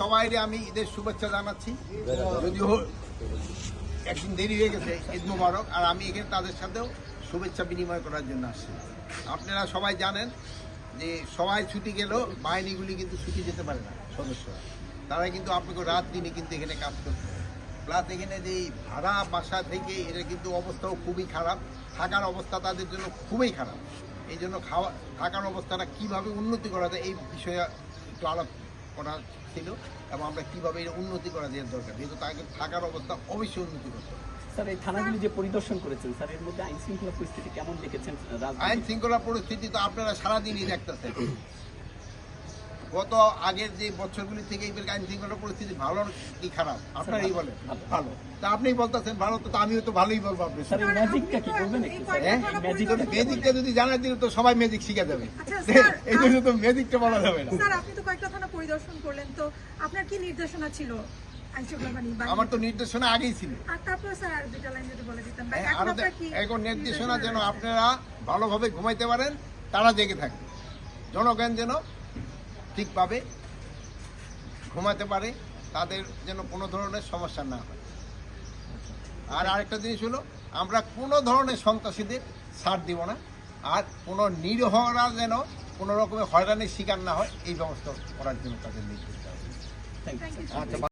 সবাইকে আমি ঈদের শুভেচ্ছা জানাচ্ছি। যদিও একদিন দেরি হয়ে গেছে ঈদ মুবারক আর আমি এখানে তাদের সাথেও শুভেচ্ছা বিনিময় করার জন্য আসছি। আপনারা সবাই জানেন যে সবাই ছুটি গেলেও বাহিনীগুলি কিন্তু ছুটি যেতে পারে না সদস্যরা। তারা কিন্তু আপনাকে রাত দিনে কিন্তু এখানে কাজ করতে প্লাস এখানে যে ভাড়া বাসা থেকে এটা কিন্তু অবস্থাও খুবই খারাপ থাকার অবস্থা তাদের জন্য খুবই খারাপ। এই জন্য খাওয়া থাকার অবস্থাটা কীভাবে উন্নতি করা যায় এই বিষয়ে একটু আলাপ করা ছিল এবং আমরা কীভাবে এটা উন্নতি করা দেওয়ার দরকার যেহেতু তাকে থাকার অবস্থা অবশ্যই উন্নতি করতে হবে। স্যার এই থানাগুলি যে পরিদর্শন করেছেন স্যার এর মধ্যে আইন শৃঙ্খলা পরিস্থিতি কেমন দেখেছেন আইন শৃঙ্খলা পরিস্থিতি তো আপনারা সারাদিনই দেখতেছেন। গত আগের যে বছরগুলি থেকে আইন শৃঙ্খলা পরিস্থিতি ভালো কি খারাপ? আপনারাই বলেন? ভালো। তা আপনি বলতেছেন ভালো তো আমিও তো ভালোই বলব আপনি স্যার এই ম্যাজিকটা কি বলবেন হ্যাঁ? ম্যাজিকটা ম্যাজিকটা যদি জানাই দিলে তো সবাই ম্যাজিক শিখে যাবে। আচ্ছা, এই জন্য তো ম্যাজিকটা বলা যাবে না। স্যার আপনি তো কয়েকটা থানা পরিদর্শন করলেন তো আপনার কি নির্দেশনা ছিল? আমার তো নির্দেশনা আগেই ছিল। আর তারপর স্যার আর দুটা লাইন যদি বলে দিতেন বা হ্যাঁ, এখন নির্দেশনা যেন আপনারা ভালোভাবে ঘুমাইতে পারেন তারা জেগে থাকে জনগণ যেন ঠিকভাবে ঘুমাতে পারে তাদের যেন কোনো ধরনের সমস্যা না হয়। আর আরেকটা জিনিস হলো আমরা কোনো ধরনের সন্ত্রাসীদের ছাড় দিব না আর কোনো নিরহরা যেন কোনো রকমের হয়রানির শিকার না হয় এই ব্যবস্থা করার জন্য তাদের নির্দেশ দেওয়া